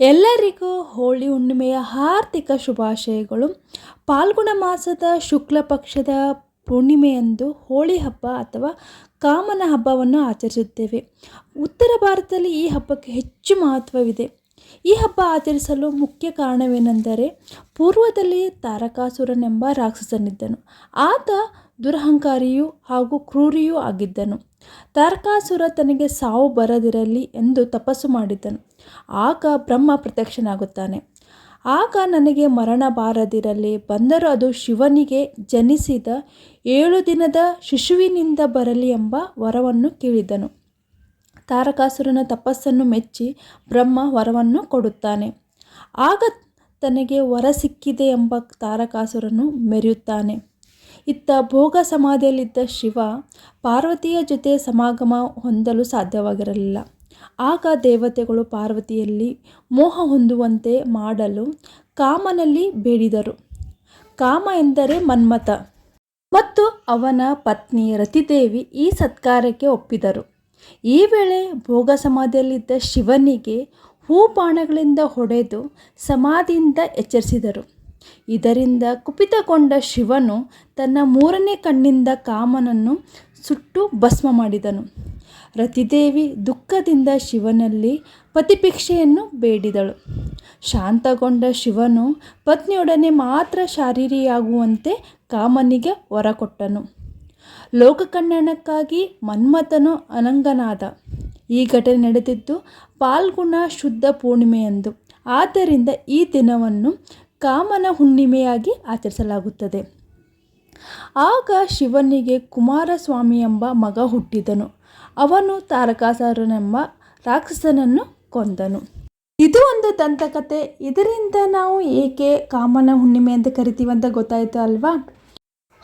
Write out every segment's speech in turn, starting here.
ಎಲ್ಲರಿಗೂ ಹೋಳಿ ಹುಣ್ಣಿಮೆಯ ಹಾರ್ದಿಕ ಶುಭಾಶಯಗಳು. ಪಾಲ್ಗುಣ ಮಾಸದ ಶುಕ್ಲ ಪಕ್ಷದ ಪೂರ್ಣಿಮೆಯಂದು ಹೋಳಿ ಹಬ್ಬ ಅಥವಾ ಕಾಮನ ಹಬ್ಬವನ್ನು ಆಚರಿಸುತ್ತೇವೆ. ಉತ್ತರ ಭಾರತದಲ್ಲಿ ಈ ಹಬ್ಬಕ್ಕೆ ಹೆಚ್ಚು ಮಹತ್ವವಿದೆ. ಈ ಹಬ್ಬ ಆಚರಿಸಲು ಮುಖ್ಯ ಕಾರಣವೇನೆಂದರೆ, ಪೂರ್ವದಲ್ಲಿ ತಾರಕಾಸುರನೆಂಬ ರಾಕ್ಷಸನಿದ್ದನು. ಆತ ದುರಹಂಕಾರಿಯೂ ಹಾಗೂ ಕ್ರೂರಿಯೂ ಆಗಿದ್ದನು. ತಾರಕಾಸುರ ತನಗೆ ಸಾವು ಬರದಿರಲಿ ಎಂದು ತಪಸ್ಸು ಮಾಡಿದ್ದನು. ಆಗ ಬ್ರಹ್ಮ ಪ್ರತ್ಯಕ್ಷನಾಗುತ್ತಾನೆ. ಆಗ ನನಗೆ ಮರಣ ಬಾರದಿರಲಿ, ಬಂದರೂ ಅದು ಶಿವನಿಗೆ ಜನಿಸಿದ ಏಳು ದಿನದ ಶಿಶುವಿನಿಂದ ಬರಲಿ ಎಂಬ ವರವನ್ನು ಕೇಳಿದನು ತಾರಕಾಸುರನ ತಪಸ್ಸನ್ನು ಮೆಚ್ಚಿ ಬ್ರಹ್ಮ ವರವನ್ನು ಕೊಡುತ್ತಾನೆ. ಆಗ ತನಗೆ ವರ ಸಿಕ್ಕಿದೆ ಎಂಬ ತಾರಕಾಸುರನು ಮೆರೆಯುತ್ತಾನೆ. ಇತ್ತ ಭೋಗ ಸಮಾಧಿಯಲ್ಲಿದ್ದ ಶಿವ ಪಾರ್ವತಿಯ ಜೊತೆ ಸಮಾಗಮ ಹೊಂದಲು ಸಾಧ್ಯವಾಗಿರಲಿಲ್ಲ. ಆಗ ದೇವತೆಗಳು ಪಾರ್ವತಿಯಲ್ಲಿ ಮೋಹ ಹೊಂದುವಂತೆ ಮಾಡಲು ಕಾಮನಲ್ಲಿ ಬೇಡಿದರು. ಕಾಮ ಎಂದರೆ ಮನ್ಮಥ. ಮತ್ತು ಅವನ ಪತ್ನಿ ರತಿದೇವಿ ಈ ಸತ್ಕಾರಕ್ಕೆ ಒಪ್ಪಿದರು. ಈ ವೇಳೆ ಭೋಗ ಸಮಾಧಿಯಲ್ಲಿದ್ದ ಶಿವನಿಗೆ ಹೂ ಬಾಣಗಳಿಂದ ಹೊಡೆದು ಸಮಾಧಿಯಿಂದ ಎಚ್ಚರಿಸಿದರು. ಇದರಿಂದ ಕುಪಿತಗೊಂಡ ಶಿವನು ತನ್ನ ಮೂರನೇ ಕಣ್ಣಿಂದ ಕಾಮನನ್ನು ಸುಟ್ಟು ಭಸ್ಮ ಮಾಡಿದನು. ರತಿದೇವಿ ದುಃಖದಿಂದ ಶಿವನಲ್ಲಿ ಪತಿಭಿಕ್ಷೆಯನ್ನು ಬೇಡಿದಳು. ಶಾಂತಗೊಂಡ ಶಿವನು ಪತ್ನಿಯೊಡನೆ ಮಾತ್ರ ಶಾರೀರಿಯಾಗುವಂತೆ ಕಾಮನಿಗೆ ಹೊರಕೊಟ್ಟನು ಕೊಟ್ಟನು ಲೋಕ ಕಲ್ಯಾಣಕ್ಕಾಗಿ ಮನ್ಮಥನು ಅನಂಗನಾದ. ಈ ಘಟನೆ ನಡೆದಿದ್ದು ಪಾಲ್ಗುಣ ಶುದ್ಧ ಪೂರ್ಣಿಮೆಯಂದು. ಆದ್ದರಿಂದ ಈ ದಿನವನ್ನು ಕಾಮನ ಹುಣ್ಣಿಮೆಯಾಗಿ ಆಚರಿಸಲಾಗುತ್ತದೆ. ಆಗ ಶಿವನಿಗೆ ಕುಮಾರಸ್ವಾಮಿ ಎಂಬ ಮಗ ಹುಟ್ಟಿದನು. ಅವನು ತಾರಕಾಸುರನೆಂಬ ರಾಕ್ಷಸನನ್ನು ಕೊಂದನು. ಇದು ಒಂದು ದಂತಕಥೆ ಇದರಿಂದ ನಾವು ಏಕೆ ಕಾಮನ ಹುಣ್ಣಿಮೆ ಅಂತ ಕರಿತೀವಿ ಅಂತ ಗೊತ್ತಾಯಿತು ಅಲ್ವಾ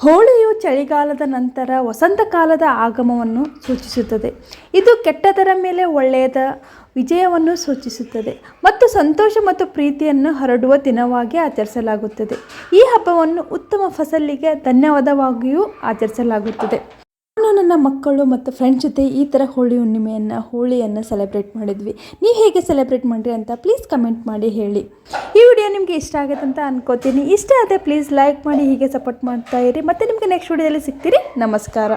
ಹೋಳಿಯು ಚಳಿಗಾಲದ ನಂತರ ವಸಂತ ಕಾಲದ ಆಗಮವನ್ನು ಸೂಚಿಸುತ್ತದೆ. ಇದು ಕೆಟ್ಟದರ ಮೇಲೆ ಒಳ್ಳೆಯದ ವಿಜಯವನ್ನು ಸೂಚಿಸುತ್ತದೆ ಮತ್ತು ಸಂತೋಷ ಮತ್ತು ಪ್ರೀತಿಯನ್ನು ಹರಡುವ ದಿನವಾಗಿ ಆಚರಿಸಲಾಗುತ್ತದೆ. ಈ ಹಬ್ಬವನ್ನು ಉತ್ತಮ ಫಸಲಿಗೆ ಧನ್ಯವಾದವಾಗಿಯೂ ಆಚರಿಸಲಾಗುತ್ತದೆ. ನನ್ನ ಮಕ್ಕಳು ಮತ್ತು ಫ್ರೆಂಡ್ಸ್ ಜೊತೆ ಈ ಥರ ಹೋಳಿ ಹುಣ್ಣಿಮೆಯನ್ನು, ಹೋಳಿಯನ್ನು ಸೆಲೆಬ್ರೇಟ್ ಮಾಡಿದ್ವಿ. ನೀವು ಹೇಗೆ ಸೆಲೆಬ್ರೇಟ್ ಮಾಡಿರಿ ಅಂತ ಪ್ಲೀಸ್ ಕಮೆಂಟ್ ಮಾಡಿ ಹೇಳಿ. ಈ ವಿಡಿಯೋ ನಿಮಗೆ ಇಷ್ಟ ಆಗುತ್ತೆ ಅಂತ ಅನ್ಕೋತೀನಿ. ಇಷ್ಟ ಆದರೆ ಪ್ಲೀಸ್ ಲೈಕ್ ಮಾಡಿ, ಹೀಗೆ ಸಪೋರ್ಟ್ ಮಾಡ್ತಾ ಇರಿ. ಮತ್ತು ನಿಮಗೆ ನೆಕ್ಸ್ಟ್ ವಿಡಿಯೋದಲ್ಲಿ ಸಿಗ್ತೀರಿ. ನಮಸ್ಕಾರ.